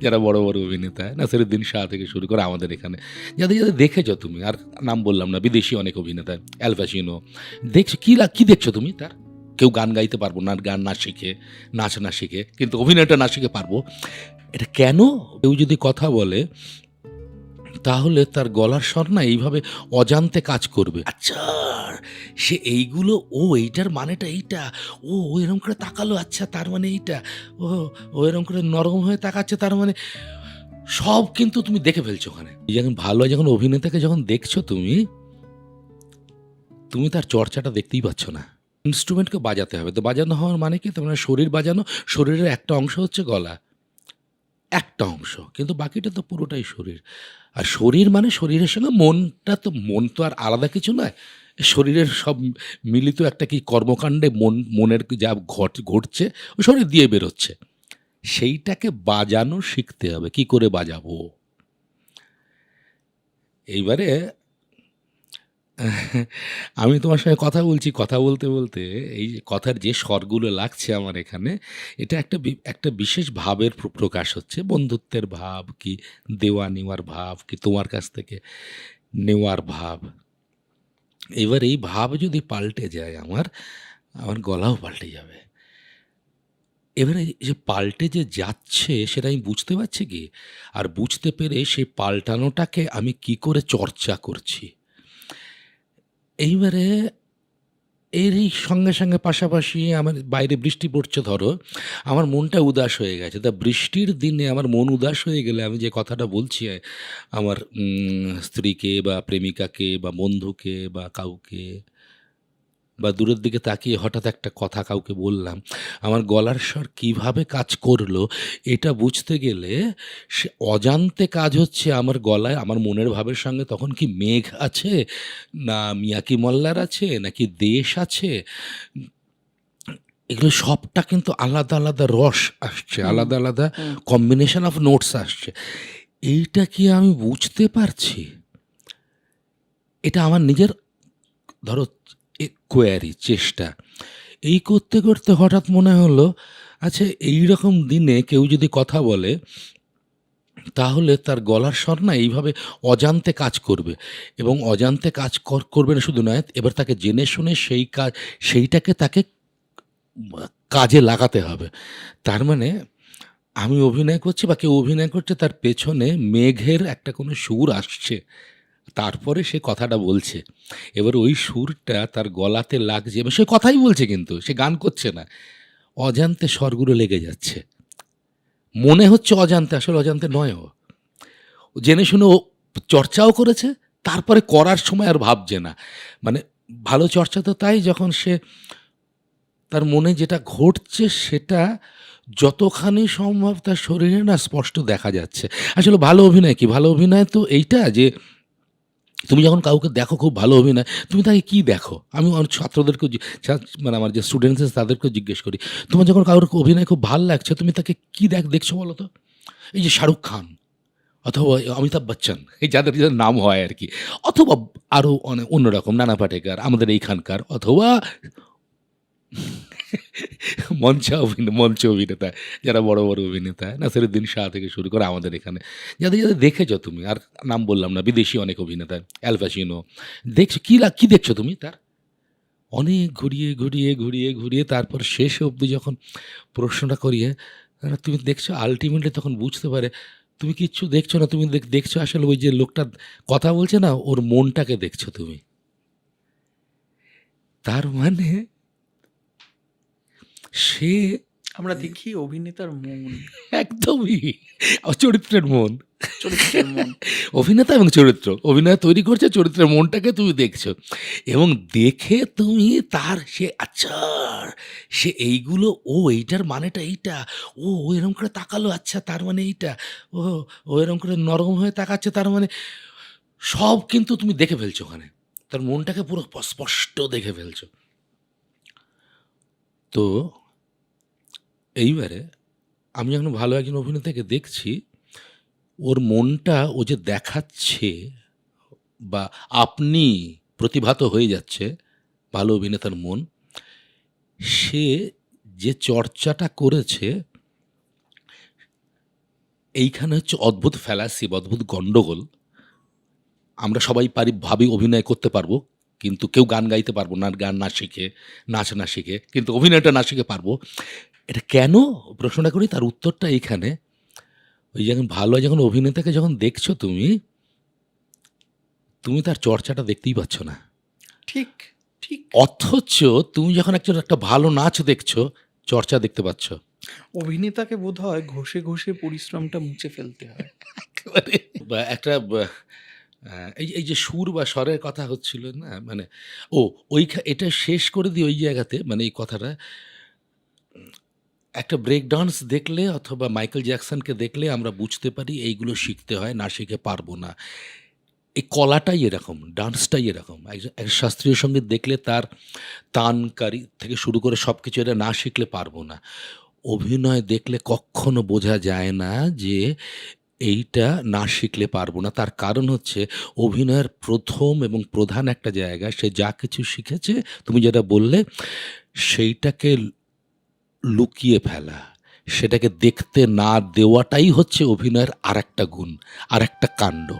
যারা বড় বড় অভিনেতা, নাসিরুদ্দিন শাহ থেকে শুরু করে আমাদের এখানে। যাদের যাদের দেখেছ তুমি, আর নাম বললাম না, বিদেশি অনেক অভিনেতা অ্যালফাসিনো দেখছ, কী কী দেখছ তুমি তার? কেউ গান গাইতে পারব না, গান না শিখে, নাচ না শিখে, কিন্তু অভিনয়টা না শিখে পারব। এটা কেন? কেউ যদি কথা বলে তাহলে তার গলার স্বর না এইভাবে অজান্তে কাজ করবে। আচ্ছা সে এইগুলো ও এইটার মানেটা এইটা ও এরকম করে তাকালো আচ্ছা তার মানে এইটা ও ও এরকম করে নরম হয়ে তাকাচ্ছে তার মানে সব কিন্তু তুমি দেখে ফেলছো ওখানে। যখন ভালো যখন অভিনেতাকে যখন দেখছ তুমি তুমি তার চর্চাটা দেখতেই পাচ্ছ না। ইনস্ট্রুমেন্টকে বাজাতে হবে। তো বাজানো হওয়ার মানে কি? তোমার শরীর বাজানো শরীরের একটা অংশ হচ্ছে গলা। একটা অংশ, কিন্তু বাকিটা তো পুরোটাই শরীর। আর শরীর মানে শরীরের সঙ্গে মনটা তো, মন তো আর আলাদা কিছু নয়। শরীরের সব মিলিত একটা কি কর্মকাণ্ডে মন, মনের যা ঘট, ঘটছে ও শরীর দিয়ে বেরোচ্ছে। সেইটাকে বাজানো শিখতে হবে। কি করে বাজাবো? এইবারে আমি তোমার সঙ্গে কথা বলছি, কথা বলতে বলতে এই যে কথার যে স্বরগুলো লাগছে আমার এখানে, এটা একটা বি- একটা বিশেষ ভাবের প্র- প্রকাশ হচ্ছে। বন্ধুত্বের ভাব কি দেওয়া নেওয়ার ভাব, কি তোমার কাছ থেকে নেওয়ার ভাব। এবার এই ভাব যদি পাল্টে যায় আমার আমার গলাও পাল্টে যাবে। এবারে যে পাল্টে যে যাচ্ছে সেটা আমি বুঝতে পারছি কি? আর বুঝতে পেরে সেই পাল্টানোটাকে আমি কি করে চর্চা করছি? এইবারে এরই সঙ্গে সঙ্গে পাশাপাশি আমার বাইরে বৃষ্টি পড়ছে, ধরো। আমার মনটা উদাস হয়ে গেছে। তা বৃষ্টির দিনে আমার মন উদাস হয়ে গেলে আমি যে কথাটা বলছি, আমার স্ত্রীকে বা প্রেমিকাকে বা বন্ধুকে বা কাউকে বা দূরের দিকে তাকিয়ে হঠাৎ একটা কথা কাউকে বললাম আমার গলার স্বর কীভাবে কাজ করল এটা বুঝতে গেলে সে অজান্তে কাজ হচ্ছে আমার গলায় আমার মনের ভাবের সঙ্গে তখন কি মেঘ আছে না মিয়াকি মল্লার আছে নাকি দেশ আছে? এগুলো সবটা কিন্তু আলাদা আলাদা রস আসছে আলাদা আলাদা। কম্বিনেশন অফ নোটস আসছে। এইটা কি আমি বুঝতে পারছি? এটা আমার নিজের ধরো কোয়ারি, চেষ্টা। এই করতে করতে হঠাৎ মনে হলো আচ্ছা এই রকম দিনে কেউ যদি কথা বলে, তাহলে তার গলার স্বর না এইভাবে অজান্তে কাজ করবে। এবং অজান্তে কাজ কর- করবে না শুধু নয়, এবার তাকে জেনে শুনে সেই কাজ সেইটাকে তাকে কাজে লাগাতে হবে। তার মানে আমি অভিনয় করছি বা কেউ অভিনয় করছে, তার পেছনে মেঘের একটা কোনো সুর আসছে। তারপরে সে কথাটা বলছে। এবার ওই সুরটা তার গলাতে লাগছে এবং সে কথাই বলছে কিন্তু, সে গান করছে না। অজান্তে স্বরগুলো লেগে যাচ্ছে। মনে হচ্ছে অজান্তে, আসলে অজান্তে নয় ও। ও জেনে শুনে ও চর্চাও করেছে, তারপরে করার সময় আর ভাবছে না। মানে ভালো চর্চা তো তাই, যখন সে তার মনে যেটা ঘটছে সেটা যতখানি সম্ভব তার শরীরে না স্পষ্ট দেখা যাচ্ছে। আসলে ভালো অভিনয় কি? ভালো অভিনয় তো এইটা যে তুমি যখন কাউকে দেখো খুব ভালো অভিনয়, তুমি তাকে কি দেখো? আমি আমার ছাত্রদেরকেও জি- মানে আমার যে স্টুডেন্টস তাদেরকেও জিজ্ঞেস করি, তোমার যখন কারোর অভিনয় খুব ভালো লাগছে, তুমি তাকে কি দেখ, দেখছ বলো তো? এই যে শাহরুখ খান, অথবা অমিতাভ বচ্চন, এই যাদের যাদের নাম হয় আর কি, অথবা আরও অনেক অন্যরকম নানা পাটেকার, আমাদের এইখানকার, অথবা মঞ্চ অভিনেতা মঞ্চ অভিনেতা, যারা বড় বড় অভিনেতা, নাসিরুদ্দিন শাহ থেকে শুরু করে আমাদের এখানে। যাদের যাদের দেখেছ তুমি, আর নাম বললাম না, বিদেশি অনেক অভিনেতা অ্যালফাসিনো দেখছ, কী কী দেখছ তুমি তার? অনেক ঘুরিয়ে ঘুরিয়ে ঘুরিয়ে ঘুরিয়ে, তারপর শেষ অবধি যখন প্রশ্নটা করিয়ে তুমি দেখছ আলটিমেটলি তখন বুঝতে পারে, তুমি কিচ্ছু দেখছ না, তুমি দেখ- দেখছ আসলে ওই যে লোকটা কথা বলছে না, ওর মনটাকে দেখছ তুমি। তার মানে সে আমরা দেখি অভিনেতার মন। একদমই চরিত্রের মন। চরিত্রের মন। অভিনেতা এবং চরিত্র অভিনয় তৈরি করছে চরিত্রের মনটাকে তুমি দেখছ। এবং দেখে তুমি তার সে আচ্ছা সে এইগুলো ও এইটার মানেটা এইটা ও ও এরকম করে তাকালো আচ্ছা তার মানে এইটা ও ও এরকম করে নরম হয়ে তাকাচ্ছে তার মানে সব কিন্তু তুমি দেখে ফেলছো ওখানে। তার মনটাকে পুরো স্পষ্ট দেখে ফেলছো। তো এইবারে আমি যখন ভালো একজন অভিনেতাকে দেখছি, ওর মনটা ও যে দেখাচ্ছে বা আপনি প্রতিভাত হয়ে যাচ্ছে ভালো অভিনেতার মন, সে যে চর্চাটা করেছে, এইখানে হচ্ছে অদ্ভুত ফ্যালাসি বা অদ্ভুত গণ্ডগোল আমরা সবাই পারি ভাবি অভিনয় করতে পারব, কিন্তু কেউ গান গাইতে পারব না, গান না শিখে, নাচ না শিখে, কিন্তু অভিনয়টা না শিখে পারব। এটা কেন? প্রশ্নটা করি তার উত্তরটা এইখানে। ওই যখন ভালো যখন অভিনেতাকে যখন দেখছ তুমি তুমি তার চর্চাটা দেখতেই পাচ্ছ না। ঠিক ঠিক। অথচ তুমি যখন একজন একটা ভালো নাচ দেখছ চর্চা দেখতে পাচ্ছ। অভিনেতাকে বোধ হয় ঘষে ঘষে পরিশ্রমটা মুছে ফেলতে হয়। একটা এই এই যে সুর বা স্বরের কথা হচ্ছিল না মানে ও ওই এটা শেষ করে দিই ওই জায়গাতে মানে এই কথাটা একটা ব্রেক ডান্স দেখলে অথবা মাইকেল জ্যাকসনকে দেখলে আমরা বুঝতে পারি এইগুলো শিখতে হয়, না শিখে পারব না। এই কলাটাই এরকম ডান্সটাই এরকম। একজন এক শাস্ত্রীয় সংগীত দেখলে তার তানকারী থেকে শুরু করে সব কিছু এটা না শিখলে পারব না। অভিনয় দেখলে কখনো বোঝা যায় না যে এইটা না শিখলে পারব না। তার কারণ হচ্ছে অভিনয়ের প্রথম এবং প্রধান একটা জায়গা, সে যা কিছু শিখেছে, তুমি যেটা বললে, সেইটাকে লুকিয়ে ফেলা। সেটাকে দেখতে না দেওয়াটাই হচ্ছে অভিনয়ের আর একটা গুণ আর একটা কাণ্ড।